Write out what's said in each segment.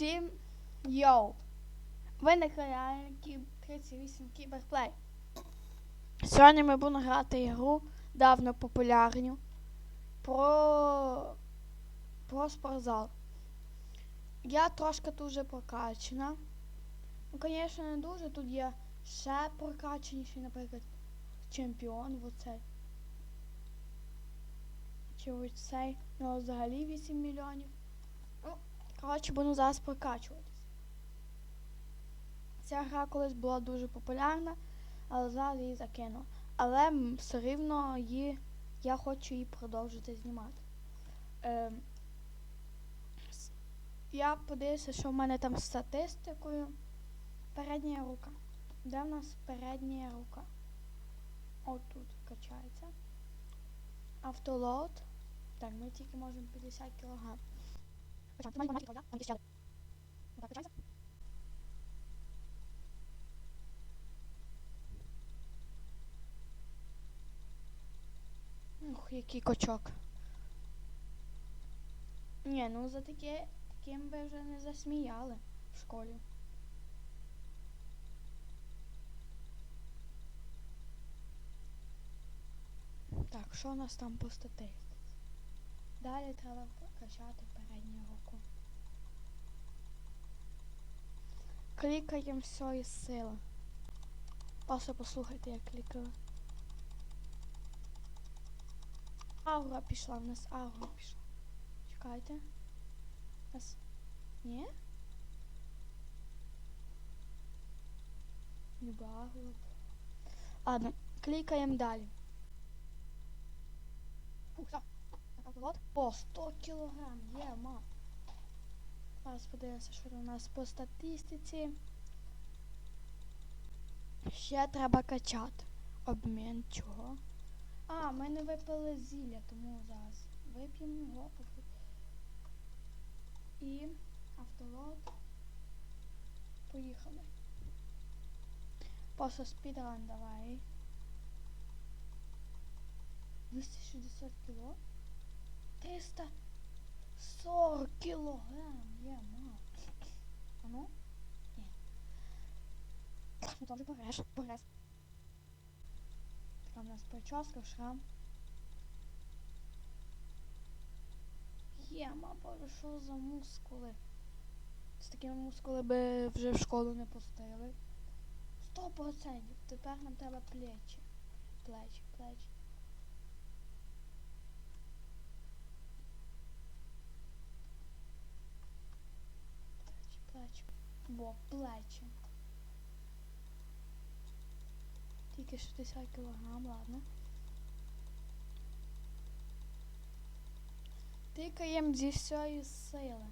Всім йоу! Ви на каналі Кіб 38 Кіберплей. Сьогодні ми будемо грати ігру давно популярну про, про спортзал. Я трошки тут вже прокачана. Ну, звісно, не дуже. Тут є ще прокачаніший, наприклад, чемпіон оцей. Чи оцей. У нього взагалі 8 мільйонів. Коротше, буду зараз прокачуватись. Ця гра колись була дуже популярна, але зараз її закину. Але все рівно її, я хочу її продовжити знімати. С- я подивився, що в мене там з статистикою. Передня рука. Де в нас передня рука? Отут качається. Автолот. Так, ми тільки можемо 50 кг. Ти маєш багато правда? Там є ще один. Ух, який качок. Ні, ну за таке, таким би вже не засміяли в школі. Так, що у нас там по статистиці? Далі треба качати передню Клікаємо все із сили. Просто послухайте, як клікали. Аура пішла, в нас аура пішла. Чекайте. У Нас... Ні? Ніби аура. Ладно, клікаємо далі. Ух, все. Так, от. О, 100 кілограм, є, ма. Зараз подивимося, що у нас по статистиці. Ще треба качати. Обмін чого? А, ми не випили зілля, тому зараз вип'ємо його. І автолот. Поїхали. Просто спідран давай. 260 кіло. 340 кілограм. Є, ма. А ну? Ні. Ну там же прогреш, прогрес. Така в нас прическа, шрам. Є, ма, боже, що за мускули? З такими мускули би вже в школу не пустили. Сто процентів. Тепер нам треба. Плечі, плечі. Плечі, Во, плечі. Тільки 60 кілограм, ладно. Тикаємо зі всієї сили.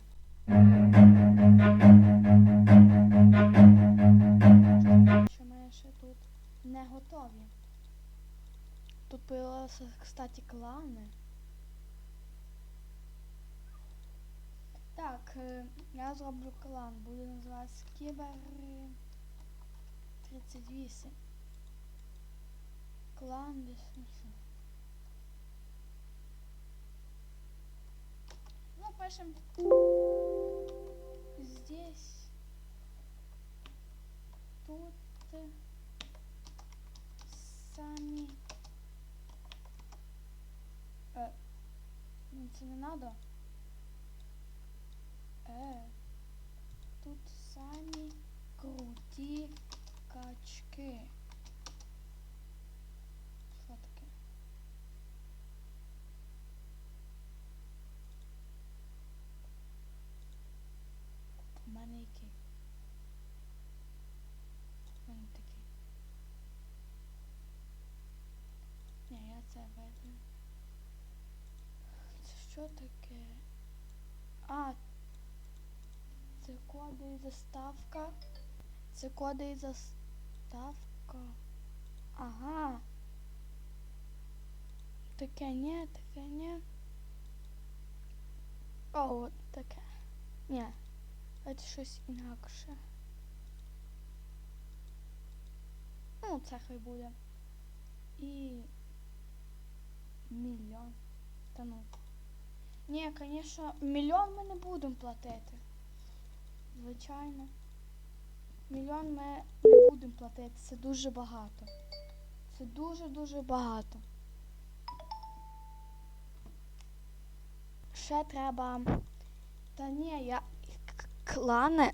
Що ми ще тут не готові. Тут появилися, кстати, клани. Я зроблю клан. Буде називатися Кібер 38. Клан десь не знаю. Ну, пишем здесь. Тут э, самі. Е, ну, не надо. Мене який? У мене такий. Ні, я це веду. Це що таке? А, це коди і заставка. Це коди і заставка. Ага. Таке ні, таке ні. О, от таке. Ні. Це щось інакше. Ну, це хай буде. І мільйон. Та ну. Ні, звісно, мільйон ми не будемо платити. звичайно. Мільйон ми не будемо платити, це дуже багато. Це дуже-дуже багато. Ще треба. Та ні, я. Клани.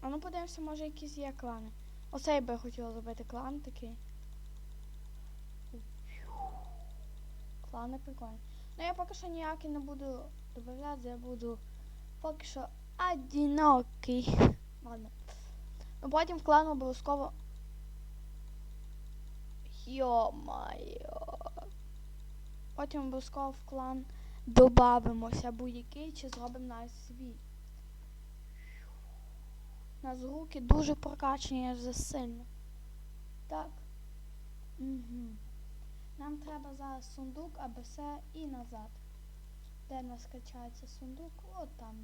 А ну подивимося, може якісь є клани. Оце я би хотіла зробити клан такий. Клани прикольні. Ну я поки що ніякі не буду додавати, я буду поки що одинокий. Ладно. Ну потім в клан обов'язково. Йо-майо. Потім обов'язково в клан добавимося будь-який чи зробимо навіть свій. У нас руки дуже прокачані аж засильно. Так. Угу. Нам треба зараз сундук, аби все і назад. Де в нас качається сундук? От там.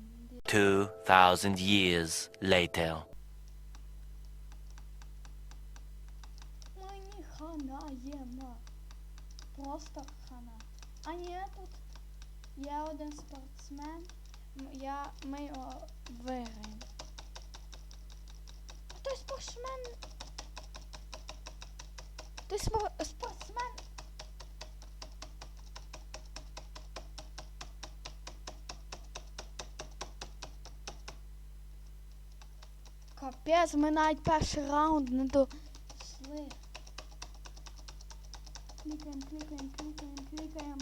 2,000 years later. Мені хана єма. Просто хана. А ні, тут є один спортсмен. Я, ми його виграємо. Спортсмен. Спор- спортсмен. Капець, ми навіть перший раунд не дійшли. Кликаем, кликаем, кликаем, кликаем.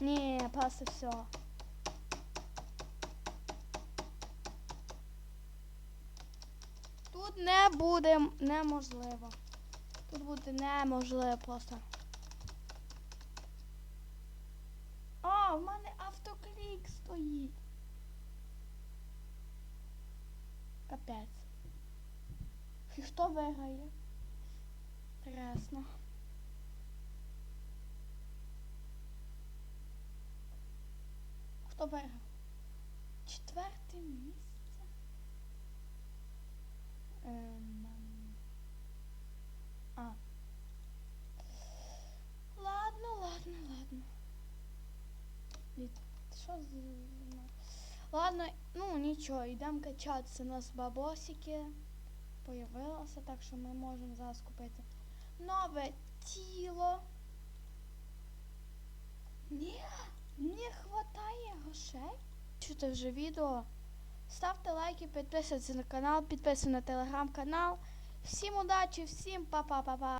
Не, просто все. Тут не буде неможливо. Тут буде неможливо просто. А, в мене автоклік стоїть. Капець. І хто виграє? Інтересно. Хто виграв? Четверте місце. Ем, а. Ладно, ладно, ладно. І Що з... Ладно, ну нічого, йдемо качатися. У нас бабосики появилося, так що ми можемо зараз купити нове тіло. Ні, не хватає грошей. Чути вже відео. Ставте лайки, підписуйтесь на канал, підписуйтесь на телеграм-канал. Всім удачі, всім па-па-па-па.